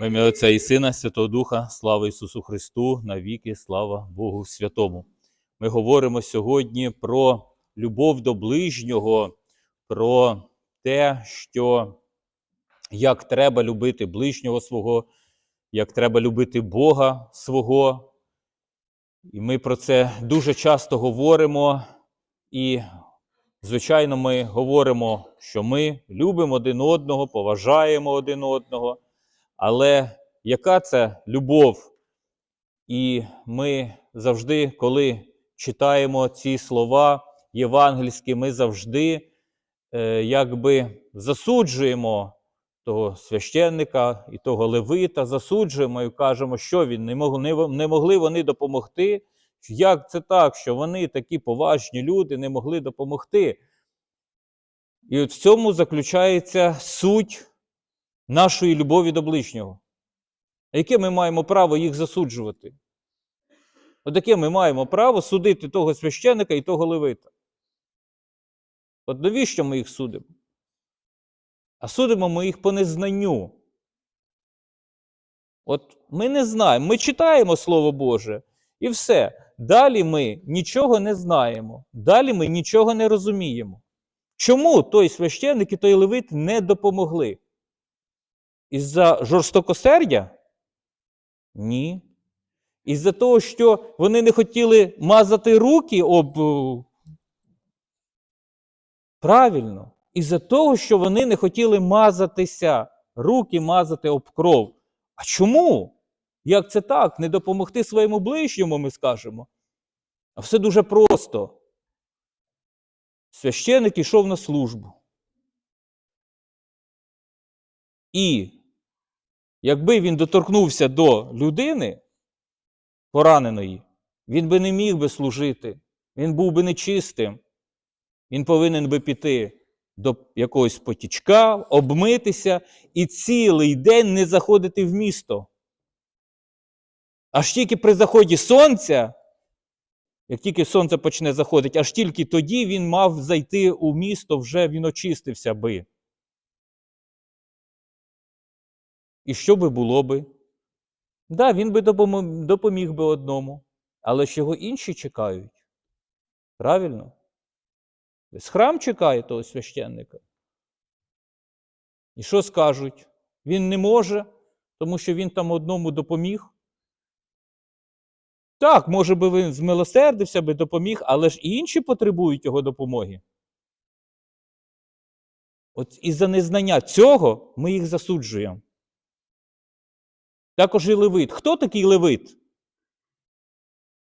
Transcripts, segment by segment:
В ім'я Отця і Сина, Святого Духа, слава Ісусу Христу, навіки, слава Богу Святому. Ми говоримо сьогодні про любов до ближнього, про те, що як треба любити ближнього свого, як треба любити Бога свого. І ми про це дуже часто говоримо. І, звичайно, ми говоримо, що ми любимо один одного, поважаємо один одного. Але яка це любов? І ми завжди, коли читаємо ці слова євангельські, ми завжди е, якби засуджуємо того священника і того левита, засуджуємо і кажемо, що він не могли, не могли вони допомогти. Як це так, що вони такі поважні люди не могли допомогти? І от в цьому заключається суть нашої любові до ближнього. А яке ми маємо право їх засуджувати? От яке ми маємо право судити того священика і того левита? От навіщо ми їх судимо? А судимо ми їх по незнанню. От ми не знаємо, ми читаємо Слово Боже і все. Далі ми нічого не знаємо, далі ми нічого не розуміємо. Чому той священник і той левит не допомогли? Із-за жорстокосердя? Ні. Із-за того, що вони не хотіли мазати руки об. е, Правильно. Із-за того, що вони не хотіли мазатися, руки мазати об кров. А чому? Як це так? Не допомогти своєму ближньому, ми скажемо. А все дуже просто. Священик йшов на службу. І якби він доторкнувся до людини пораненої, він би не міг би служити, він був би нечистим. Він повинен би піти до якогось потічка, обмитися і цілий день не заходити в місто. Аж тільки при заході сонця, як тільки сонце почне заходити, аж тільки тоді він мав зайти у місто, вже він очистився би. І що би було би? Да, він би допоміг би одному, але ж його інші чекають. Правильно? Весь храм чекає того священника. І що скажуть? Він не може, тому що він там одному допоміг. Так, може би він змилосердився би допоміг, але ж і інші потребують його допомоги. От із-за незнання цього ми їх засуджуємо. Також і левит. Хто такий левит?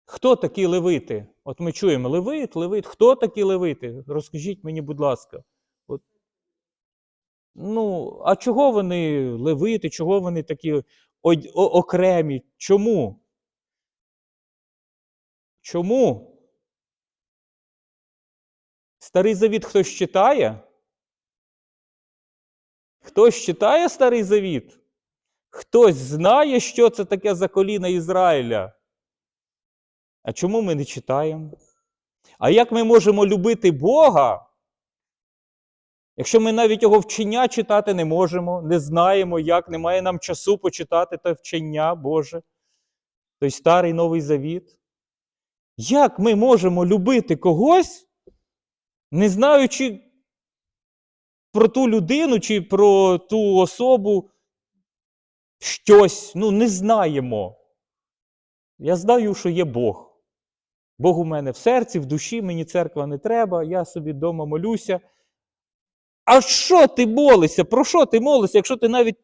Хто такі левити? От ми чуємо левит, левит. Хто такі левити? Розкажіть мені, будь ласка. От. Ну, а чого вони левити? Чого вони такі окремі? Чому? Чому? Старий завіт хтось читає? Хтось читає старий завіт? Хтось знає, що це таке за коліна Ізраїля? А чому ми не читаємо? А як ми можемо любити Бога, якщо ми навіть його вчення читати не можемо, не знаємо, як, немає нам часу почитати те вчення Боже, той старий новий завіт? Як ми можемо любити когось, не знаючи про ту людину чи про ту особу щось? Ну, не знаємо. Я знаю, що є Бог. Бог у мене в серці, в душі, мені церква не треба, я собі вдома молюся. А що ти молишся? Про що ти молишся, якщо ти навіть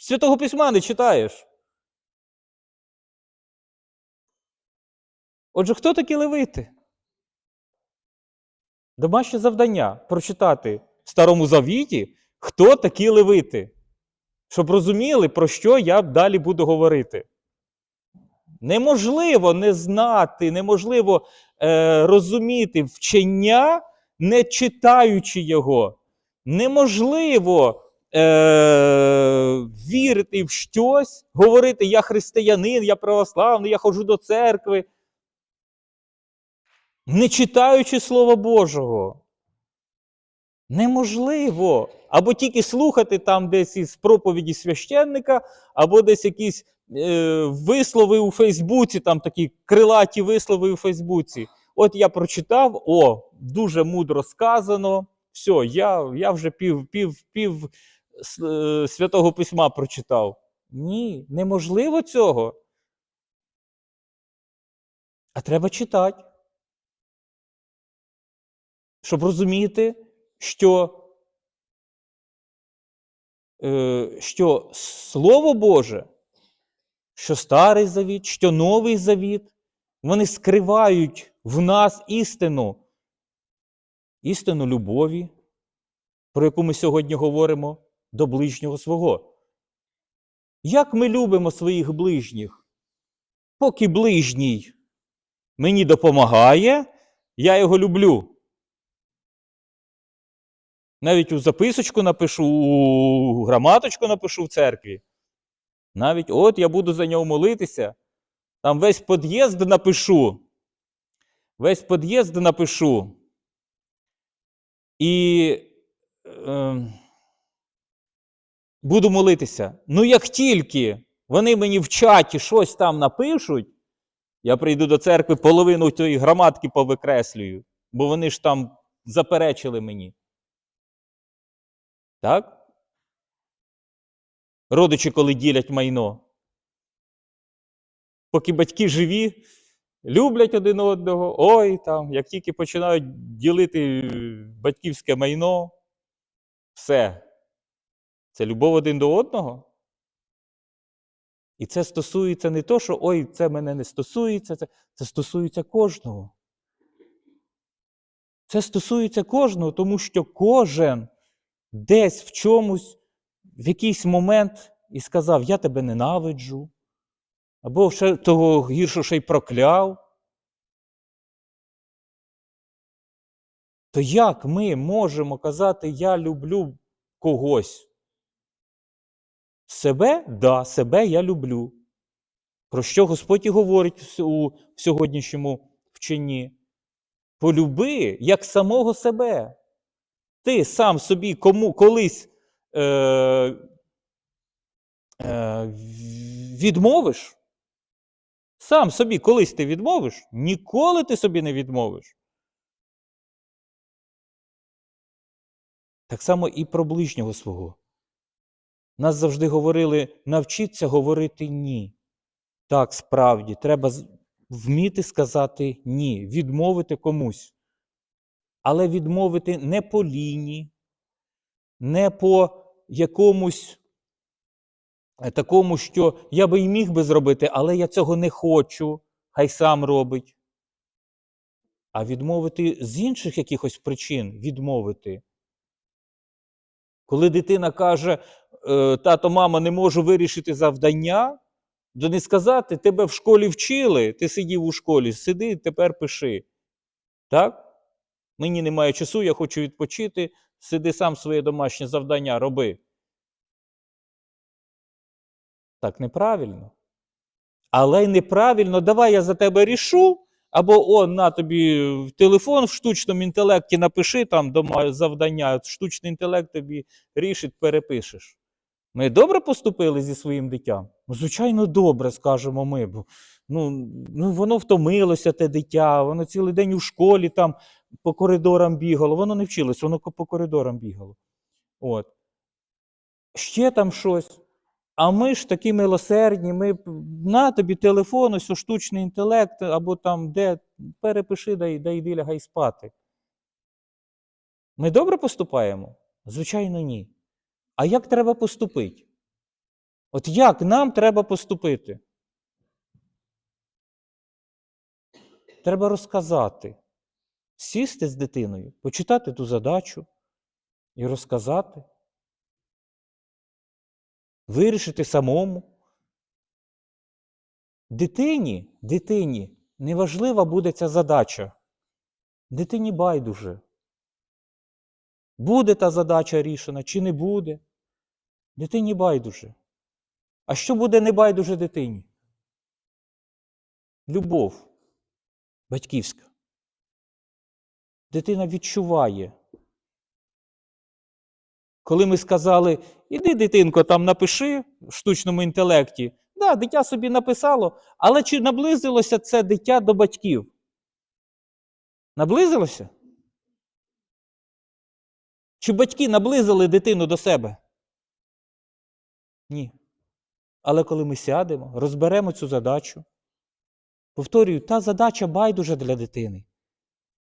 Святого Письма не читаєш? Отже, хто такі левити? Домашнє завдання прочитати в Старому Завіті, хто такі левити, щоб розуміли, про що я далі буду говорити. Неможливо не знати, неможливо е, розуміти вчення, не читаючи його. Неможливо е, вірити в щось, говорити я християнин, я православний, я ходжу до церкви, не читаючи Слова Божого. Неможливо. Або тільки слухати там десь із проповіді священника, або десь якісь е, вислови у Фейсбуці, там такі крилаті вислови у Фейсбуці. От я прочитав, о, дуже мудро сказано. Все, я, я вже пів, пів, пів е, святого письма прочитав. Ні, неможливо цього. А треба читати. Щоб розуміти, що, що Слово Боже, що Старий Завіт, що Новий Завіт, вони скривають в нас істину, істину любові, про яку ми сьогодні говоримо, до ближнього свого. Як ми любимо своїх ближніх? Поки ближній мені допомагає, я його люблю. Навіть у записочку напишу, у граматочку напишу в церкві. Навіть от я буду за нього молитися. Там весь під'їзд напишу. Весь під'їзд напишу. І е, буду молитися. Ну, як тільки вони мені в чаті щось там напишуть, я прийду до церкви, половину тієї граматки повикреслюю, бо вони ж там заперечили мені. Так? Родичі, коли ділять майно. Поки батьки живі, люблять один одного, ой там, як тільки починають ділити е, батьківське майно, все. Це любов один до одного. І це стосується не то, що ой, це мене не стосується, це, це стосується кожного. Це стосується кожного, тому що кожен десь в чомусь, в якийсь момент і сказав: Я тебе ненавиджу, або ще того гірше ще й прокляв. То як ми можемо казати, я люблю когось? Себе? Да, себе я люблю. Про що Господь і говорить у сьогоднішньому вченні? Полюби як самого себе. Ти сам собі кому колись е, е, відмовиш? Сам собі колись ти відмовиш? Ніколи ти собі не відмовиш. Так само і про ближнього свого. Нас завжди говорили, навчіться говорити ні. Так, справді, треба вміти сказати ні, відмовити комусь. Але відмовити не по лінії, не по якомусь е, такому, що я би і міг би зробити, але я цього не хочу, хай сам робить. А відмовити з інших якихось причин відмовити. Коли дитина каже, е, тато, мама, не можу вирішити завдання, то не сказати, тебе в школі вчили, ти сидів у школі, сиди, тепер пиши. Так? Мені немає часу, я хочу відпочити, сиди сам своє домашнє завдання роби. Так неправильно. Але й неправильно, давай я за тебе рішу, або о, на тобі в телефон в штучному інтелекті напиши там завдання, штучний інтелект тобі рішить, перепишеш. Ми добре поступили зі своїм дитям? Ну, звичайно, добре, скажемо ми. Бо, ну, ну, воно втомилося, те дитя, воно цілий день у школі там по коридорам бігало, воно не вчилось, воно по коридорам бігало. От. Ще там щось. А ми ж такі милосердні, ми на тобі телефон, ось штучний інтелект, або там де перепиши, да, й- да йди лягай спати. Ми добре поступаємо? Звичайно, ні. А як треба поступити? От як нам треба поступити? Треба розказати, сісти з дитиною, почитати ту задачу і розказати, вирішити самому. Дитині, дитині неважлива буде ця задача. Дитині байдуже. Буде та задача рішена чи не буде. Дитині байдуже. А що буде не байдуже дитині? Любов батьківська. Дитина відчуває, Коли ми сказали, іди, дитинко, там напиши в штучному інтелекті. Да, дитя собі написало, але чи наблизилося це дитя до батьків? Наблизилося? Чи батьки наблизили дитину до себе? Ні. Але коли ми сядемо, розберемо цю задачу, повторюю, та задача байдужа для дитини.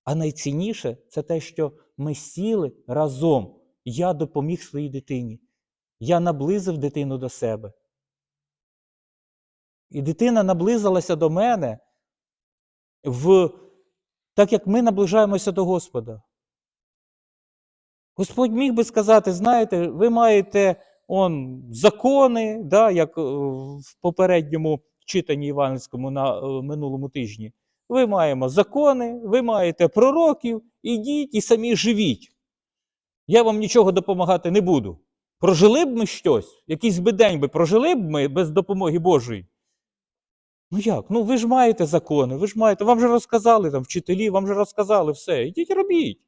А найцінніше це те, що ми сіли разом. Я допоміг своїй дитині. Я наблизив дитину до себе. І дитина наблизилася до мене в так, як ми наближаємося до Господа. Господь міг би сказати: знаєте, ви маєте он, закони, да, як е, в попередньому читанні Іванському на е, минулому тижні. Ви маємо закони, ви маєте пророків, ідіть і самі живіть. Я вам нічого допомагати не буду. Прожили б ми щось, якийсь би день би прожили б ми без допомоги Божої. Ну як? Ну ви ж маєте закони, ви ж маєте, вам же розказали там вчителі, вам же розказали все. Ідіть робіть.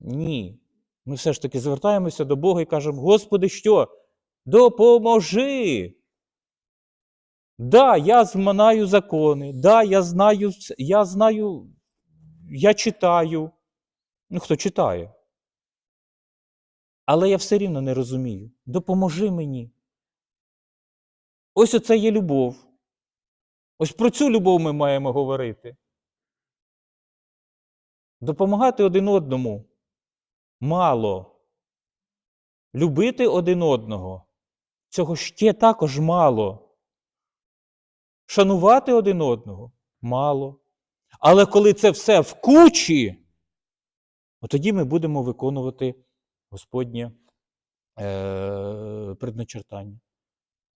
Ні. Ми все ж таки звертаємося до Бога і кажемо: Господи, що? Допоможи. Да, я зминаю закони, да, я знаю, я знаю, я читаю. Ну, хто читає? Але я все рівно не розумію. Допоможи мені. Ось оце є любов. Ось про цю любов ми маємо говорити. Допомагати один одному мало. Любити один одного цього ще також мало. Шанувати один одного мало. Але коли це все в кучі, тоді ми будемо виконувати Господнє е- предначертання.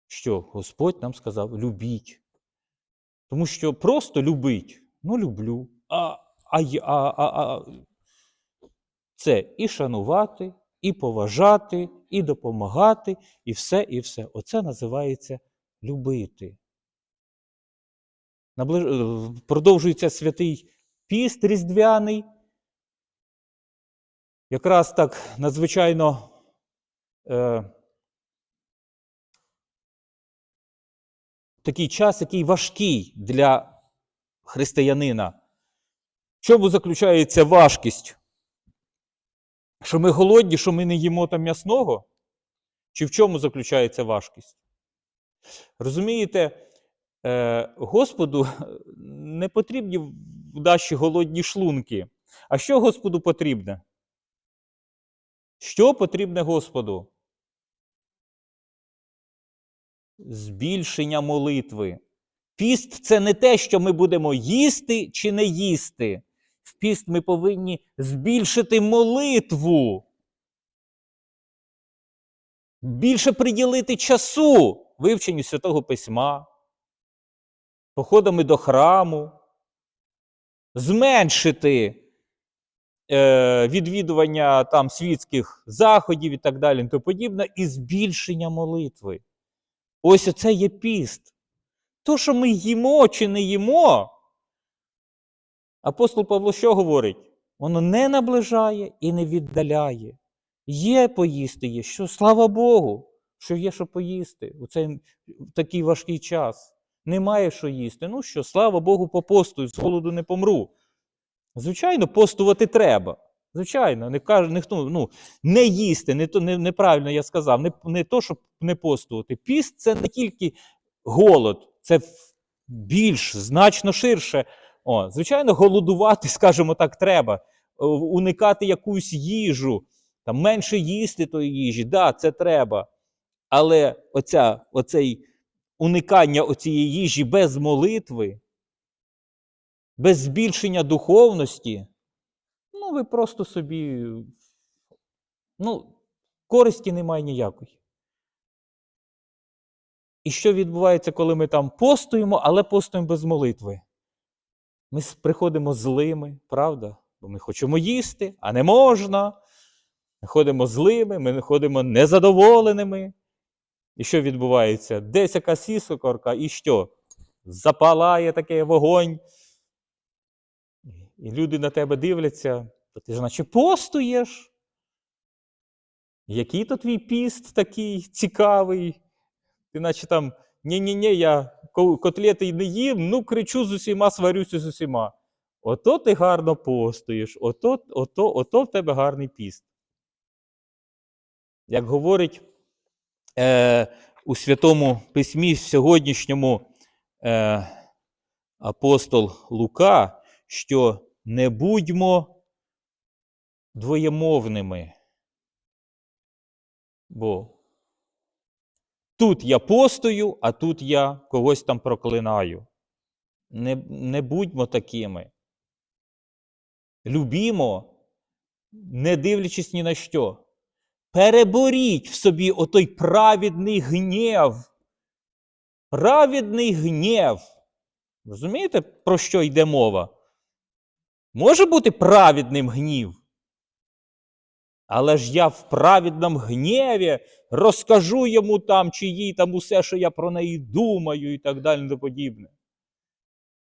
Що Господь нам сказав: любіть. Тому що просто любить, ну люблю. А, а, а, а, а це і шанувати, і поважати, і допомагати, і все, і все. Оце називається любити. Е, Продовжується святий піст різдвяний. Якраз так надзвичайно е, такий час, який важкий для християнина. В чому заключається важкість? Що ми голодні, що ми не їмо там м'ясного? Чи в чому заключається важкість? Розумієте, Господу не потрібні наші голодні шлунки. А що Господу потрібне? Що потрібне Господу? Збільшення молитви. Піст це не те, що ми будемо їсти чи не їсти. В піст ми повинні збільшити молитву. Більше приділити часу вивченню Святого Письма, походами до храму, зменшити е, відвідування там світських заходів і так далі, і тому подібне, і збільшення молитви. Ось оце є піст. То, що ми їмо чи не їмо, апостол Павло що говорить? Воно не наближає і не віддаляє. Є поїсти, є що, слава Богу, що є що поїсти у цей такий важкий час. Немає що їсти. Ну що, слава Богу, попостую, з голоду не помру. Звичайно, постувати треба. Звичайно, не каже, ніхто, ну, не їсти, не то, не, неправильно я сказав, не, не то, щоб не постувати. Піст це не тільки голод, це більш, значно ширше. О, звичайно, голодувати, скажімо так, треба. Уникати якусь їжу, там, менше їсти тої їжі, да, це треба. Але оця, оцей уникання оцієї їжі без молитви, без збільшення духовності, ну, ви просто собі. Ну, користі немає ніякої. І що відбувається, коли ми там постуємо, але постуємо без молитви? Ми приходимо злими, правда? Бо ми хочемо їсти, а не можна. Ми ходимо злими, ми ходимо незадоволеними. І що відбувається? Десь якась сісокорка, і що? Запалає такий вогонь. І люди на тебе дивляться, то ти ж наче постуєш. Який то твій піст такий цікавий? Ти наче там ні-ні-ні, я котлети не їм, ну кричу з усіма, сварюся з усіма. Ото ти гарно постоїш, ото, ото, ото в тебе гарний піст. Як говорить е, у Святому Письмі сьогоднішньому е, апостол Лука, що не будьмо двоємовними. Бо тут я постою, а тут я когось там проклинаю. Не, не будьмо такими. Любімо, не дивлячись ні на що. Переборіть в собі отой праведний гнєв. Праведний гнєв. Розумієте, про що йде мова? Може бути праведним гнів. Але ж я в праведному гнєві розкажу йому там чи їй там усе, що я про неї думаю, і так далі, і подібне.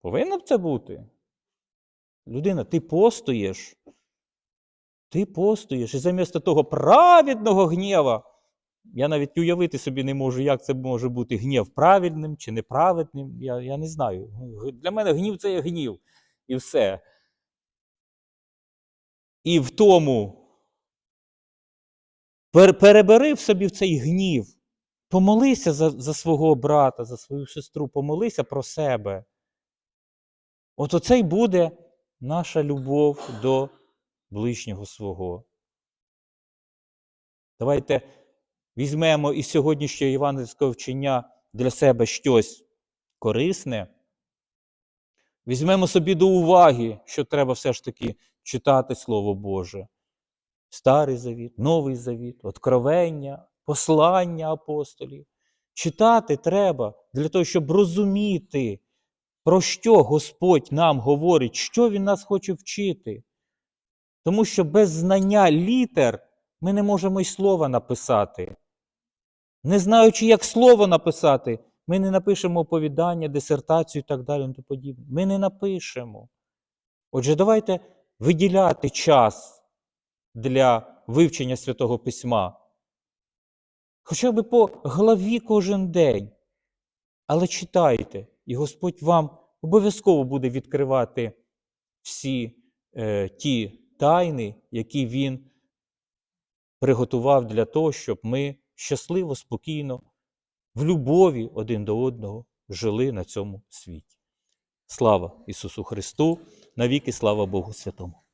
Повинно б це бути. Людина, ти постоїш. Ти постоїш. І замість того праведного гнєва, я навіть уявити собі не можу, як це може бути гнів правильним чи неправедним. Я, я не знаю. Для мене гнів це є гнів. І все. І в тому перебери в собі в цей гнів. Помолися за, за свого брата, за свою сестру, помолися про себе. От оце й буде наша любов до ближнього свого. Давайте візьмемо із сьогоднішнього євангельського вчення для себе щось корисне. Візьмемо собі до уваги, що треба все ж таки читати Слово Боже. Старий Завіт, Новий Завіт, Откровення, послання апостолів. Читати треба для того, щоб розуміти, про що Господь нам говорить, що Він нас хоче вчити. Тому що без знання літер ми не можемо й слова написати. Не знаючи, як слово написати, ми не напишемо оповідання, дисертацію і так далі. подібне. Ми не напишемо. Отже, давайте виділяти час для вивчення Святого Письма. Хоча б по главі кожен день. Але читайте, і Господь вам обов'язково буде відкривати всі е, ті тайни, які Він приготував для того, щоб ми щасливо, спокійно, в любові один до одного жили на цьому світі. Слава Ісусу Христу! Навіки слава Богу Святому!